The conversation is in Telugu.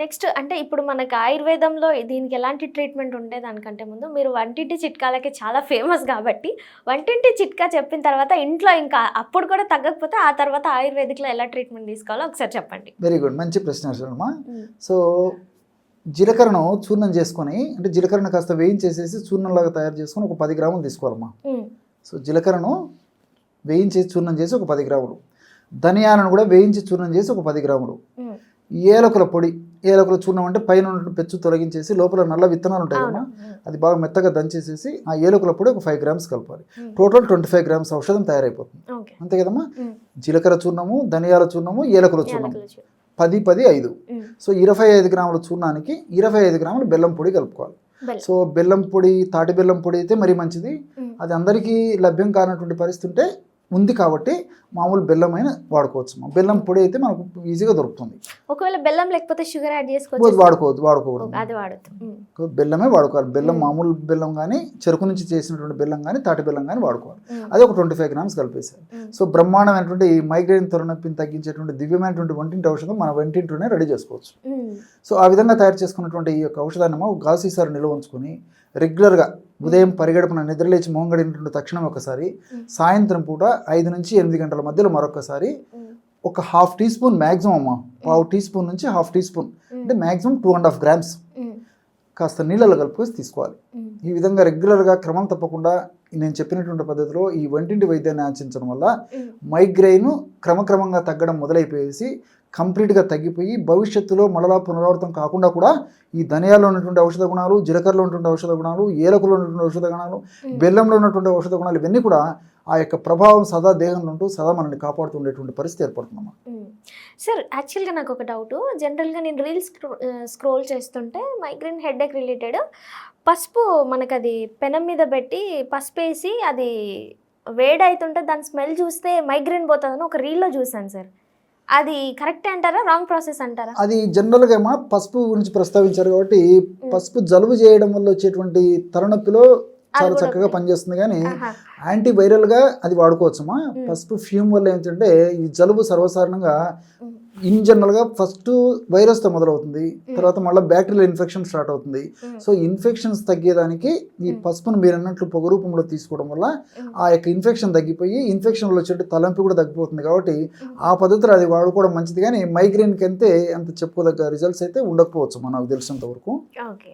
నెక్స్ట్ అంటే ఇప్పుడు మనకి ఆయుర్వేదంలో దీనికి ఎలాంటి ట్రీట్మెంట్ ఉండే దానికంటే ముందు మీరు వంటింటి చిట్కాలకి చాలా ఫేమస్ కాబట్టి వంటింటి చిట్కా చెప్పిన తర్వాత ఇంట్లో ఇంకా అప్పుడు కూడా తగ్గకపోతే ఆ తర్వాత ఆయుర్వేదిక్లో ఎలా ట్రీట్మెంట్ తీసుకోవాలో ఒకసారి చెప్పండి. వెరీ గుడ్ మంచి ప్రశ్న అమ్మా. సో జీలకర్రను చూర్ణం చేసుకొని అంటే జీలకర్రను కాస్త వేయించేసేసి చూర్ణంలాగా తయారు చేసుకొని ఒక పది గ్రాములు తీసుకోవాలమ్మా. సో జీలకర్రను వేయించేసి చూర్ణం చేసి ఒక పది గ్రాములు. ధనియాలను కూడా వేయించి చూర్ణం చేసి ఒక పది గ్రాములు. ఏలకుల పొడి ఏలకుల చూర్ణం అంటే పైన ఉన్న పెచ్చు తొలగించేసి లోపల నల్ల విత్తనాలు ఉంటాయి కదా అది బాగా మెత్తగా దంచేసేసి ఆ ఏలకుల పొడి ఒక ఫైవ్ గ్రామ్స్ కలపాలి. టోటల్ ట్వంటీ ఫైవ్ గ్రామ్స్ ఔషధం తయారైపోతుంది. అంతే కదమ్మా? జీలకర్ర చూర్ణము ధనియాల చూర్ణము ఏలకుల చూర్ణం యాలకుల చూ- పది పది ఐదు. సో ఇరవై ఐదు గ్రాముల చూర్ణానికి ఇరవై ఐదు గ్రాములు బెల్లం పొడి కలుపుకోవాలి. సో బెల్లం పొడి తాటి బెల్లం పొడి అయితే మరీ మంచిది. అది అందరికీ లభ్యం కానటువంటి పరిస్థితి ఉంటే ఉంది కాబట్టి మామూలు బెల్లం అయినా వాడుకోవచ్చు. మా బెల్లం పొడి అయితే మనకు ఈజీగా దొరుకుతుంది. ఒకవేళ బెల్లం లేకపోతే షుగర్ యాడ్ చేసుకోవచ్చు. వాడుకోవద్దు వాడుకోకూడదు. అది వాడద్దు. బెల్లమే వాడుకోవాలి. బెల్లం మ్మ్. మామూలు బెల్లం కానీ చెరుకు నుంచి చేసినటువంటి బెల్లం కానీ తాటి బెల్లం కానీ వాడుకోవాలి. అది ఒక ట్వంటీ ఫైవ్ గ్రామ్స్ కలిపేసారు సో బ్రహ్మాండమైనటువంటి ఈ మైగ్రేన్ తొలనొప్పిని తగ్గించేటువంటి దివ్యమైనటువంటి వంటింటి ఔషధం మన వంటింట్లోనే రెడీ చేసుకోవచ్చు. సో ఆ విధంగా తయారు చేసుకున్నటువంటి ఈ యొక్క ఔషధాన్ని సీసాలు నిల్వ ఉంచుకొని రెగ్యులర్గా ఉదయం పరిగెడపన నిద్రలేచి మోంగడినటువంటి తక్షణం ఒకసారి. సాయంత్రం పూట ఐదు నుంచి ఎనిమిది గంటల మధ్యలో మరొకసారి ఒక హాఫ్ టీ స్పూన్ మ్యాక్సిమం అమ్మా పావు టీ స్పూన్ నుంచి హాఫ్ టీ స్పూన్ అంటే maximum two and half grams. కాస్త నీళ్ళలో కలుపుకొని తీసుకోవాలి. ఈ విధంగా రెగ్యులర్గా క్రమం తప్పకుండా నేను చెప్పినటువంటి పద్ధతిలో ఈ వంటింటి వైద్యాన్ని ఆచరించడం వల్ల మైగ్రెయిన్ క్రమక్రమంగా తగ్గడం మొదలైపోయేసి కంప్లీట్గా తగ్గిపోయి భవిష్యత్తులో మళ్ళా పునరావృతం కాకుండా కూడా ఈ ధనియాల్లో ఉన్నటువంటి ఔషధ గుణాలు జీలకర్రలో ఉన్నటువంటి ఔషధ గుణాలు ఏలకులో ఉన్నటువంటి ఔషధ గుణాలు. బెల్లంలో ఉన్నటువంటి ఔషధ గుణాలు ఇవన్నీ కూడా ఆ యొక్క ప్రభావం సదా దేహంలో ఉంటూ సదా మనల్ని కాపాడుతుండేటువంటి పరిస్థితి ఏర్పడుతుందమ్మా మ్మ్. సార్ యాక్చువల్గా నాకు ఒక డౌట్ జనరల్గా నేను రీల్స్ స్క్రోల్ చేస్తుంటే మైగ్రేన్ హెడేక్ రిలేటెడ్ పసుపు మనకు అది పెనం మీద పెట్టి పసుపు వేసి అది వేడవుతుంటే దాని స్మెల్ చూస్తే మైగ్రేన్ పోతుందని ఒక రీల్లో చూసాను సార్ అది కరెక్ట్ అంటారా? రాంగ్ ప్రాసెస్ అంటారా? అది జనరల్గా ఏమో పసుపు గురించి ప్రస్తావించారు కాబట్టి పసుపు జలుబు చేయడం వల్ల వచ్చేటువంటి తలనొప్పిలో చాలా చక్కగా. పనిచేస్తుంది కానీ. యాంటీవైరల్గా అది వాడుకోవచ్చమ్మా మ్మ్. పసుపు ఫ్యూమ్ వల్ల ఏంటంటే ఈ జలుబు సర్వసాధారణంగా. ఇన్ జనరల్గా ఫస్ట్ వైరస్తో మొదలవుతుంది తర్వాత మళ్ళీ బ్యాక్టీరియల్ ఇన్ఫెక్షన్ స్టార్ట్ అవుతుంది. సో ఇన్ఫెక్షన్స్ తగ్గేదానికి ఈ. పసుపును మీరు అన్నట్లు పొగ రూపంలో తీసుకోవడం వల్ల. ఆ యొక్క ఇన్ఫెక్షన్ తగ్గిపోయి ఇన్ఫెక్షన్ వల్ల వచ్చే తలంపి కూడా తగ్గిపోతుంది కాబట్టి. ఆ పద్ధతిలో అది వాడుకోవడం మంచిది కానీ మైగ్రేన్కి అంతే అంత చెప్పుకోదగ్గ రిజల్ట్స్ అయితే ఉండకపోవచ్చు మనకు తెలిసినంత వరకు ఓకే